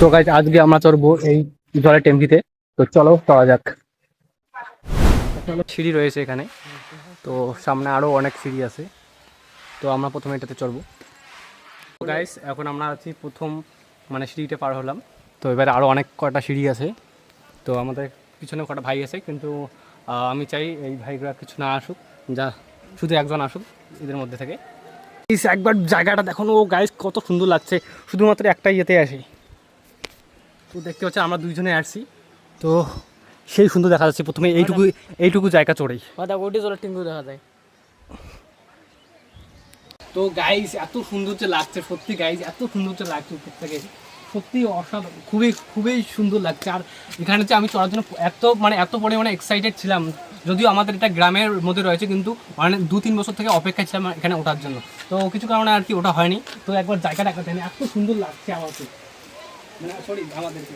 তো গাইজ আজকে আমরা চড়বো এই জলের টেম্পিতে তো চলো চলা যাক। সিঁড়ি রয়েছে এখানে। তো সামনে আরও অনেক সিঁড়ি আছে। তো আমরা প্রথমে এটাতে চড়বো। গাইস এখন আমরা আছি প্রথম মানে সিঁড়িতে পার হলাম। তো এবারে আরও অনেক কটা সিঁড়ি আছে। তো আমাদের পিছনে কটা ভাই আছে, কিন্তু আমি চাই এই ভাইগুলো কিছু না আসুক, যা, শুধু একজন আসুক এদের মধ্যে থেকে। একবার জায়গাটা দেখুন ও গাইস কত সুন্দর লাগছে। শুধুমাত্র একটা ইয়েতে আসি। তো দেখতে পাচ্ছি আমরা দুইজনে আসছি। তো সেই সুন্দর দেখা যাচ্ছে, প্রথমে এইটুকু এইটুকু জায়গা চড়েই। মাথা গোটি জলের টিঙ্কু দেখা যায়। তো গাইস এত সুন্দর যে লাগছে, সত্যি গাইস এত সুন্দর যে লাগছে উপর থেকে। সত্যি অসাধারণ খুবই খুবই সুন্দর লাগছে। আর এখানে যে আমি চড়ার জন্য এত মানে এত পরিমাণে এক্সাইটেড ছিলাম, যদিও আমাদের এটা গ্রামের মধ্যে রয়েছে, কিন্তু মানে দু তিন বছর থেকে অপেক্ষা ছিলাম এখানে ওঠার জন্য। তো কিছু কারণে আর কি ওটা হয়নি। তো একবার জায়গাটা এত সুন্দর লাগছে আমাকে মানে সরি আমাদেরকে।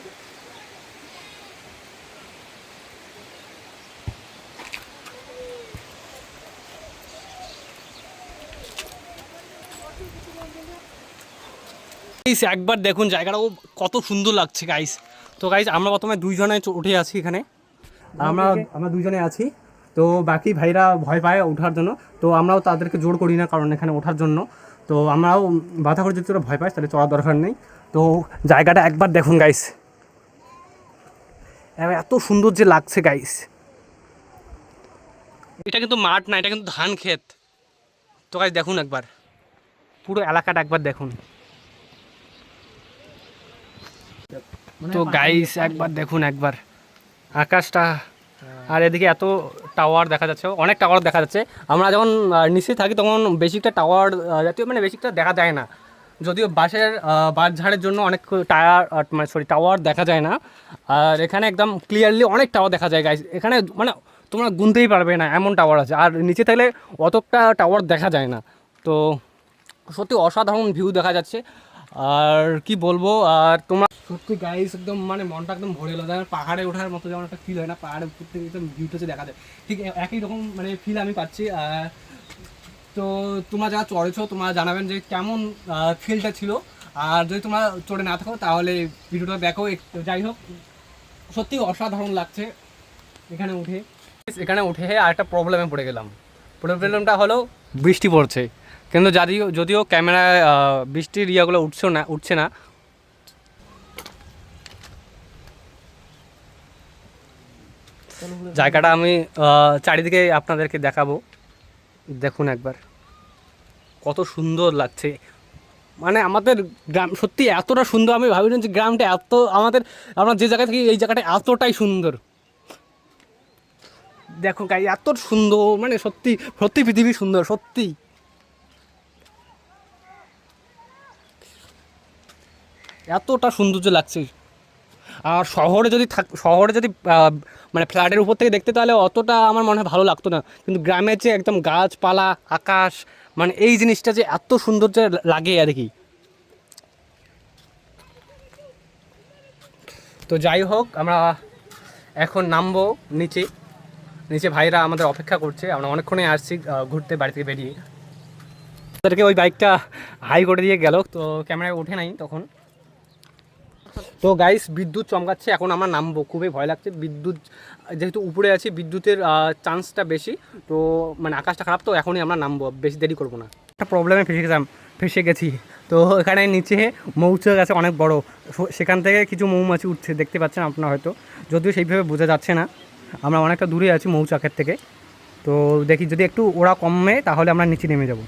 গাইস একবার দেখুন জায়গাটাও কত সুন্দর লাগছে গাইস তো গাইস আমরা প্রথমে দুইজনে চ- উঠে আছি এখানে। আমরা আমরা দুইজনে? আছি। তো বাকি ভাইরা ভয় পায় ওঠার জন্য। তো আমরাও তাদেরকে জোর করি না কারণ এখানে ওঠার জন্য। তো আমরাও বাধা করে যদি তোরা ভয় পাস তাহলে চড়ার দরকার নেই। তো জায়গাটা একবার দেখুন গাইস এত সুন্দর যে লাগছে গাইস এটা কিন্তু মাঠ না, এটা কিন্তু ধান ক্ষেত। তো গাইস দেখুন একবার। পুরো এলাকাটা একবার দেখুন। তো গাইস একবার দেখুন, একবার। আকাশটা, আর এদিকে এত টাওয়ার দেখা যাচ্ছে। অনেক টাওয়ার দেখা যাচ্ছে। আমরা যখন নিচে থাকি, তখন বেশিকটা টাওয়ার জাতীয় মানে বেশিকটা দেখা যায় না। যদিও বাসের বাসঝাড়ের জন্য অনেক টায়ার মানে সরি টাওয়ার দেখা যায় না। আর এখানে একদম ক্লিয়ারলি অনেক টাওয়ার দেখা যায় গাইস এখানে মানে তোমরা গুনতেই পারবে না, এমন টাওয়ার আছে। আর নিচে থাকলে অতটা টাওয়ার দেখা যায় না। তো সত্যি অসাধারণ ভিউ দেখা যাচ্ছে। আর কি বলব, আর তোমার সত্যি গাইস একদম মানে মনটা একদম ভরে গেলো। পাহাড়ে ওঠার মতো যেমন একটা ফিল হয় না পাহাড়ে থেকে একদম ভিউটা দেখা যায়। ঠিক একই রকম মানে ফিল আমি পাচ্ছি। আর তো তোমরা যারা চড়েছো তোমরা জানাবেন যে কেমন ফিলটা ছিল। আর যদি তোমরা চড়ে না থাকো তাহলে ভিডিওটা দেখো একটু যাই হোক সত্যি অসাধারণ লাগছে এখানে উঠে। এখানে উঠে আর একটা প্রবলেমে পড়ে গেলাম। প্রবলেমটা হলো বৃষ্টি পড়ছে। কিন্তু যদিও যদিও ক্যামেরায় বৃষ্টির ইয়েগুলো উঠছে না উঠছে না। জায়গাটা আমি চারিদিকে আপনাদেরকে দেখাবো। দেখুন একবার। কত সুন্দর লাগছে। মানে আমাদের গ্রাম, সত্যি এতটা সুন্দর, আমি ভাবিনি যে গ্রামটা এত, আমাদের, আমরা যে জায়গা থেকে এই জায়গাটা এতটাই সুন্দর। দেখো গাই এত সুন্দর মানে সত্যি সত্যি পৃথিবী সুন্দর, সত্যি। এতটা সৌন্দর্য লাগছে। আর শহরে যদি থাক, শহরে যদি মানে ফ্ল্যাটের উপর থেকে দেখতে তাহলে অতটা আমার মনে হয় ভালো লাগতো না। কিন্তু গ্রামের যে একদম গাছপালা, আকাশ মানে এই জিনিসটা যে এত সুন্দর যে লাগে আর কি। তো যাই হোক, আমরা এখন নামবো নিচে। নিচে ভাইরা আমাদের অপেক্ষা করছে। আমরা অনেকক্ষণে আসছি ঘুরতে, বাড়ি থেকে বেরিয়ে। তাদেরকে ওই বাইকটা হাই করে দিয়ে গেল। তো ক্যামেরায় ওঠে নাই তখন। তো গাইস বিদ্যুৎ চমকাচ্ছে, এখন আমরা নামবো। খুবই ভয় লাগছে। বিদ্যুৎ, যেহেতু উপরে আছি, বিদ্যুতের চান্সটা বেশি। তো মানে আকাশটা খারাপ, তো এখনই আমরা নামবো। বেশি দেরি করব না। একটা প্রবলেমে ফেসে গেছিলাম ফেসে গেছি। তো এখানে নিচে মৌচাক আছে অনেক বড়। সেখান থেকে কিছু মৌমাছি উঠছে, দেখতে পাচ্ছেন আপনারা হয়তো। যদিও সেইভাবে বোঝা যাচ্ছে না। আমরা অনেকটা দূরে আছি মৌচাকের থেকে। তো দেখি, যদি একটু ওরা কমে, তাহলে আমরা নিচে নেমে যাব।